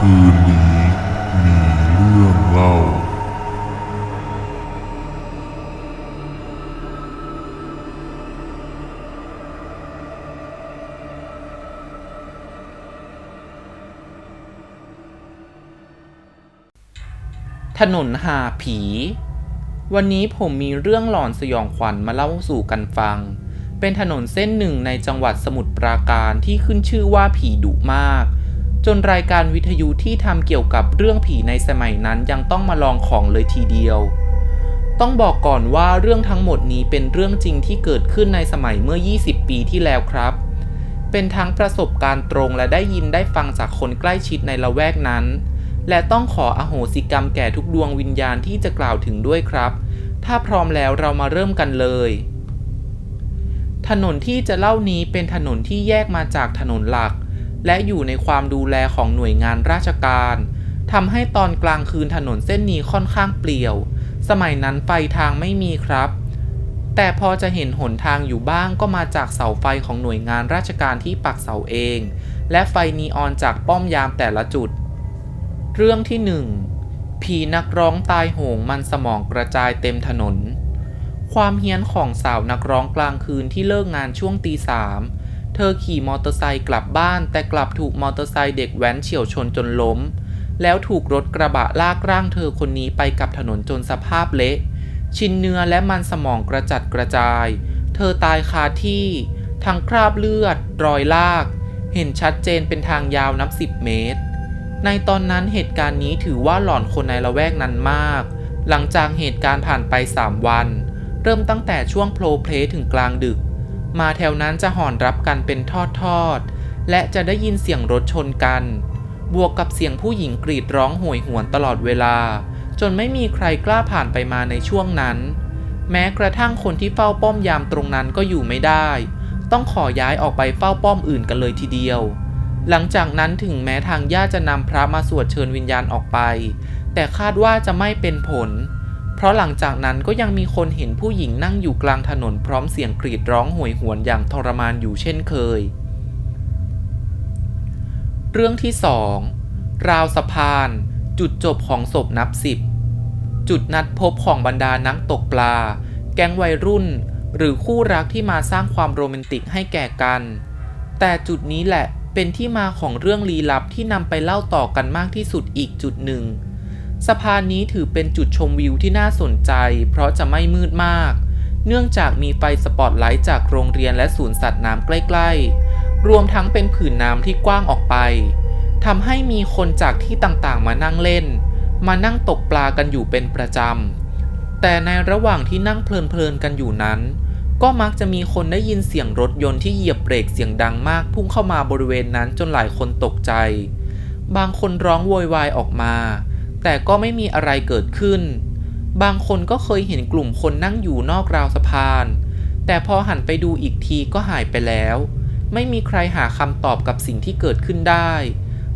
คืนนี้มีเรื่องเล่า ถนนหาผี วันนี้ผมมีเรื่องหลอนสยองขวัญมาเล่าสู่กันฟัง เป็นถนนเส้นหนึ่งในจังหวัดสมุทรปราการที่ขึ้นชื่อว่าผีดุมาก จนรายการวิทยุที่ทำเกี่ยวกับเรื่องผีในสมัยนั้นยังต้องมาลองของเลยทีเดียว ต้องบอกก่อนว่าเรื่องทั้งหมดนี้เป็นเรื่องจริงที่เกิดขึ้นในสมัยเมื่อ 20 ปีที่แล้วครับ เป็นทั้งประสบการณ์ตรงและได้ยินได้ฟังจากคนใกล้ชิดในละแวกนั้น และต้องขออโหสิกรรมแก่ทุกดวงวิญญาณที่จะกล่าวถึงด้วยครับ ถ้าพร้อมแล้วเรามาเริ่มกันเลยถนนที่จะเล่านี้เป็นถนนที่แยกมาจากถนนหลัก และอยู่ในความดูแลของหน่วยงานราชการทำให้ตอนกลางคืนถนนเส้นนี้ค่อนข้างเปลี่ยว สมัยนั้นไฟทางไม่มีครับ แต่พอจะเห็นหนทางอยู่บ้างก็มาจากเสาไฟของหน่วยงานราชการที่ปักเสาเอง และไฟนีออนจากป้อมยามแต่ละจุด เรื่องที่หนึ่งผีนักร้องตายโหงมันสมองกระจายเต็มถนน ความเฮี้ยนของสาวนักร้องกลางคืนที่เลิกงานช่วงตีสาม เธอขี่มอเตอร์ไซค์กลับบ้าน แต่กลับถูกมอเตอร์ไซค์เด็กแว้นเฉี่ยวชนจนล้ม แล้วถูกรถกระบะลากร่างเธอคนนี้ไปกับถนนจนสภาพเละ ชิ้นเนื้อและมันสมองกระจัดกระจาย เธอตายคาที่ ทั้งคราบเลือด รอยลาก เห็นชัดเจนเป็นทางยาวนับสิบเมตร ในตอนนั้นเหตุการณ์นี้ถือว่าหลอนคนในละแวกนั้นมาก หลังจากเหตุการณ์ผ่านไป 3 วัน เริ่มตั้งแต่ช่วงโพลเพลถึงกลางดึก มาแถวนั้นจะหอนรับกันเป็นทอดๆ และจะได้ยินเสียงรถชนกัน บวกกับเสียงผู้หญิงกรีดร้องโหยหวนตลอดเวลา จนไม่มีใครกล้าผ่านไปมาในช่วงนั้น แม้กระทั่งคนที่เฝ้าป้อมยามตรงนั้นก็อยู่ไม่ได้ ต้องขอย้ายออกไปเฝ้าป้อมอื่นกันเลยทีเดียว หลังจากนั้นถึงแม้ทางญาติจะนำพระมาสวดเชิญวิญญาณออกไป แต่คาดว่าจะไม่เป็นผลเเพราะหลังจากนั้นก็ยังมีคนเห็นผู้หญิงนั่งอยู่กลางถนนพร้อมเสียงกรีดร้องโหยหวนอย่างทรมานอยู่เช่นเคย เรื่องที่สองราวสะพาน จุดจบของศพนับสิบ จุดนัดพบของบรรดานักตกปลา แก๊งวัยรุ่น หรือคู่รักที่มาสร้างความโรแมนติกให้แก่กัน แต่จุดนี้แหละเป็นที่มาของเรื่องลี้ลับที่นำไปเล่าต่อกันมากที่สุดอีกจุดหนึ่ง สะพานนี้ถือเป็นจุดชมวิวที่น่าสนใจ เพราะจะไม่มืดมาก เนื่องจากมีไฟสปอตไลท์จากโรงเรียนและศูนย์สัตว์น้ำใกล้ ๆ รวมทั้งเป็นผืนน้ำที่กว้างออกไปทำให้มีคนจากที่ต่างๆ มานั่งเล่น มานั่งตกปลากันอยู่เป็นประจำ แต่ในระหว่างที่นั่งเพลินๆกันอยู่นั้น ก็มักจะมีคนได้ยินเสียงรถยนต์ที่เหยียบเบรกเสียงดังมาก พุ่งเข้ามาบริเวณนั้นจนหลายคนตกใจ บางคนร้องโวยวายออกมา แต่ก็ไม่มีอะไรเกิดขึ้น บางคนก็เคยเห็นกลุ่มคนนั่งอยู่นอกราวสะพาน แต่พอหันไปดูอีกทีก็หายไปแล้ว ไม่มีใครหาคำตอบกับสิ่งที่เกิดขึ้นได้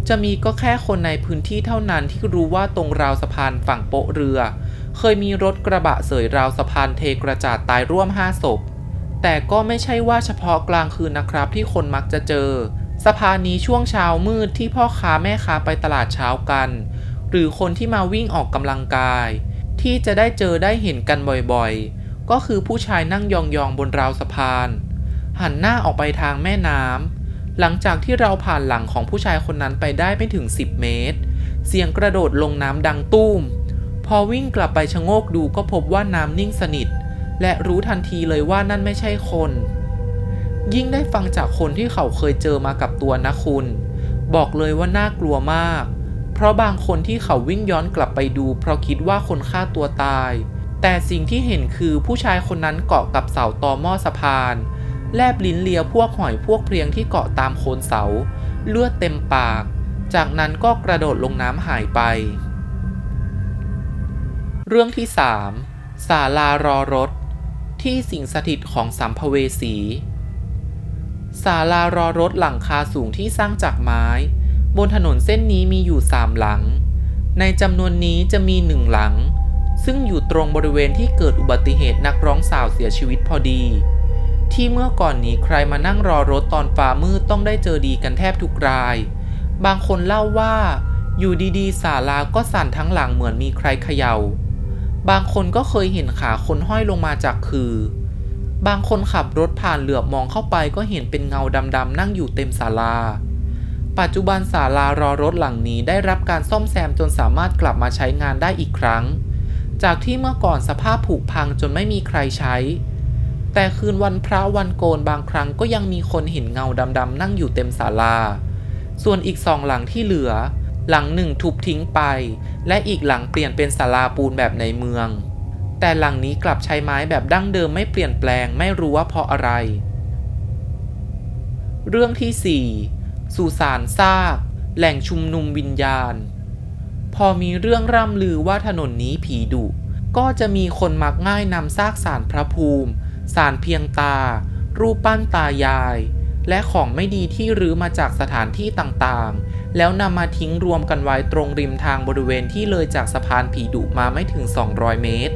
จะมีก็แค่คนในพื้นที่เท่านั้นที่รู้ว่าตรงราวสะพานฝั่งโปะเรือ เคยมีรถกระบะเสยราวสะพานเทกระจาดตายร่วมห้าศพ แต่ก็ไม่ใช่ว่าเฉพาะกลางคืนนะครับที่คนมักจะเจอสะพานนี้ช่วงเช้ามืดที่พ่อค้าแม่ค้าไปตลาดเช้ากัน หรือคนที่มาวิ่งออกกำลังกาย ที่จะได้เจอได้เห็นกันบ่อยๆ ก็คือผู้ชายนั่งยองๆบนราวสะพาน หันหน้าออกไปทางแม่น้ำหลังจากที่เราผ่านหลังของผู้ชายคนนั้นไปได้ไม่ถึง 10 เมตร เสียงกระโดดลงน้ำดังตุ้ม พอวิ่งกลับไปชะโงกดูก็พบว่าน้ำนิ่งสนิท และรู้ทันทีเลยว่านั่นไม่ใช่คน ยิ่งได้ฟังจากคนที่เขาเคยเจอมากับตัวนะคุณ บอกเลยว่าน่ากลัวมาก เพราะบางคนที่เขาวิ่งย้อนกลับไปดู เพราะคิดว่าคนฆ่าตัวตาย แต่สิ่งที่เห็นคือผู้ชายคนนั้นเกาะกับเสาตอหม้อสะพาน แลบลิ้นเลียพวกหอยพวกเพลียงที่เกาะตามโคนเสา เลือดเต็มปาก จากนั้นก็กระโดดลงน้ำหายไป เรื่องที่ 3 ศาลารอรถ ที่สิงสถิตของสัมภเวสีศาลารอรถหลังคาสูงที่สร้างจากไม้ บนถนนเส้นนี้มีอยู่สามหลัง ในจำนวนนี้จะมีหนึ่งหลัง ซึ่งอยู่ตรงบริเวณที่เกิดอุบัติเหตุนักร้องสาวเสียชีวิตพอดี ที่เมื่อก่อนนี้ใครมานั่งรอรถตอนฟ้ามืดต้องได้เจอดีกันแทบทุกราย บางคนเล่าว่า อยู่ดีๆศาลาก็สั่นทั้งหลังเหมือนมีใครเขยา่า บางคนก็เคยเห็นขาคนห้อยลงมาจากคือบางคนขับรถผ่านเหลือบมองเข้าไปก็เห็นเป็นเงาดำๆนั่งอยู่เต็มศาลา ปัจจุบันศาลารอรถหลังนี้ได้รับการซ่อมแซมจนสามารถกลับมาใช้งานได้อีกครั้ง จากที่เมื่อก่อนสภาพผุพังจนไม่มีใครใช้ แต่คืนวันพระวันโกนบางครั้งก็ยังมีคนเห็นเงาดำๆนั่งอยู่เต็มศาลา ส่วนอีกสองหลังที่เหลือ หลังหนึ่งทุบทิ้งไป และอีกหลังเปลี่ยนเป็นศาลาปูนแบบในเมือง แต่หลังนี้กลับใช้ไม้แบบดั้งเดิมไม่เปลี่ยนแปลงไม่รู้ว่าเพราะอะไร เรื่องที่4 สุสานซาก แหล่งชุมนุมวิญญาณ พอมีเรื่องร่ำลือว่าถนนนี้ผีดุ ก็จะมีคนมักง่ายนำซากสารพระภูมิ สารเพียงตา รูปปั้นตายาย และของไม่ดีที่รื้อมาจากสถานที่ต่างๆ แล้วนำมาทิ้งรวมกันไว้ตรงริมทางบริเวณที่เลยจากสะพานผีดุมาไม่ถึง 200 เมตร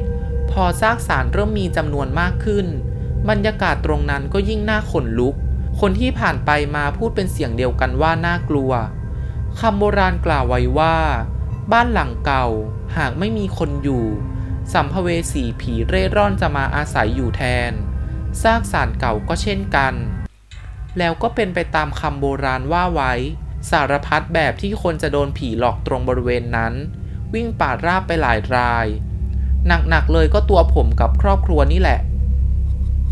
พอซากสารเริ่มมีจำนวนมากขึ้น บรรยากาศตรงนั้นก็ยิ่งน่าขนลุก คนที่ผ่านไปมาพูดเป็นเสียงเดียวกันว่าน่ากลัวคำโบราณกล่าวไว้ว่า บ้านหลังเก่าหากไม่มีคนอยู่สัมภเวสีผีเร่ร่อนจะมาอาศัยอยู่แทนซากสารเก่าก็เช่นกัน แล้วก็เป็นไปตามคำโบราณว่าไว้ สารพัดแบบที่คนจะโดนผีหลอกตรงบริเวณนั้น วิ่งป่าดราบไปหลายราย หนักๆเลยก็ตัวผมกับครอบครัวนี่แหละ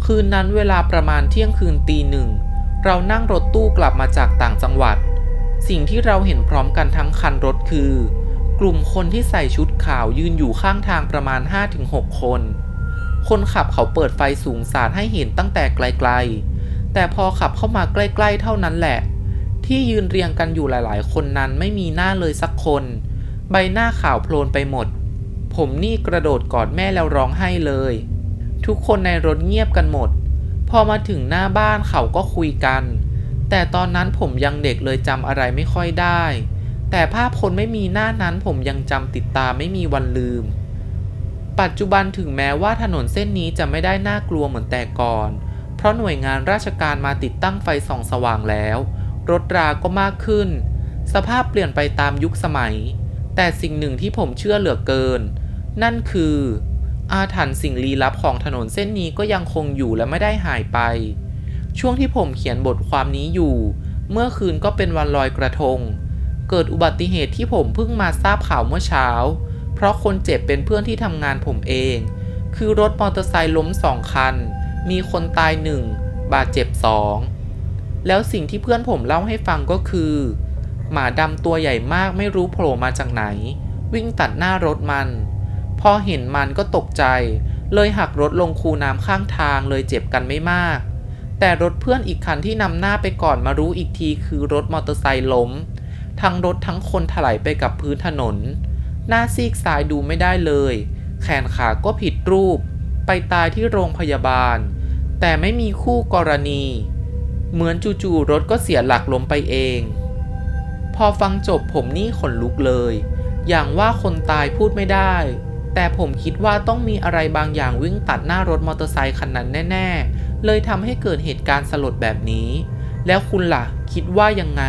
คืนนั้นเวลาประมาณเที่ยงคืนตีหนึ่ง เรานั่งรถตู้กลับมาจากต่างจังหวัด สิ่งที่เราเห็นพร้อมกันทั้งคันรถคือ กลุ่มคนที่ใส่ชุดขาวยืนอยู่ข้างทางประมาณ 5-6 คน คนขับเขาเปิดไฟสูงสาดให้เห็นตั้งแต่ไกลๆ แต่พอขับเข้ามาใกล้ ๆ เท่านั้นแหละ ที่ยืนเรียงกันอยู่หลายๆ คนนั้นไม่มีหน้าเลยสักคน ใบหน้าขาวโพลนไปหมด ผมนี่กระโดดกอดแม่แล้วร้องไห้เลย ทุกคนในรถเงียบกันหมด พอมาถึงหน้าบ้านเขาก็คุยกัน แต่ตอนนั้นผมยังเด็กเลยจำอะไรไม่ค่อยได้ แต่ภาพคนไม่มีหน้านั้นผมยังจำติดตาไม่มีวันลืม ปัจจุบันถึงแม้ว่าถนนเส้นนี้จะไม่ได้น่ากลัวเหมือนแต่ก่อน เพราะหน่วยงานราชการมาติดตั้งไฟส่องสว่างแล้ว รถราก็มากขึ้น สภาพเปลี่ยนไปตามยุคสมัย แต่สิ่งหนึ่งที่ผมเชื่อเหลือเกิน นั่นคือ อาถรรพ์สิ่งลี้ลับของถนนเส้นนี้ก็ยังคงอยู่และไม่ได้หายไป ช่วงที่ผมเขียนบทความนี้อยู่ เมื่อคืนก็เป็นวันลอยกระทง เกิดอุบัติเหตุที่ผมเพิ่งมาทราบข่าวเมื่อเช้า เพราะคนเจ็บเป็นเพื่อนที่ทำงานผมเอง คือรถมอเตอร์ไซค์ล้มสองคัน มีคนตายหนึ่งบาดเจ็บสองแล้วสิ่งที่เพื่อนผมเล่าให้ฟังก็คือ หมาดำตัวใหญ่มากไม่รู้โผล่มาจากไหน วิ่งตัดหน้ารถมัน พอเห็นมันก็ตกใจ เลยหักรถลงคูน้ำข้างทางเลยเจ็บกันไม่มาก แต่รถเพื่อนอีกคันที่นำหน้าไปก่อนมารู้อีกทีคือรถมอเตอร์ไซค์ล้ม ทั้งรถทั้งคนถลายไปกับพื้นถนน หน้าซีกซ้ายดูไม่ได้เลย แขนขาก็ผิดรูป ไปตายที่โรงพยาบาล แต่ไม่มีคู่กรณี เหมือนจู่ๆรถก็เสียหลักล้มไปเอง พอฟังจบผมนี่ขนลุกเลย อย่างว่าคนตายพูดไม่ได้ แต่ผมคิดว่าต้องมีอะไรบางอย่างวิ่งตัดหน้ารถมอเตอร์ไซคันนั้นแน่ ๆ เลยทำให้เกิดเหตุการณ์สลดแบบนี้ แล้วคุณล่ะ คิดว่ายังไง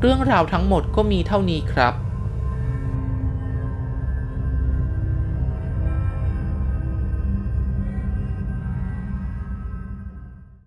เรื่องราวทั้งหมดก็มีเท่านี้ครับ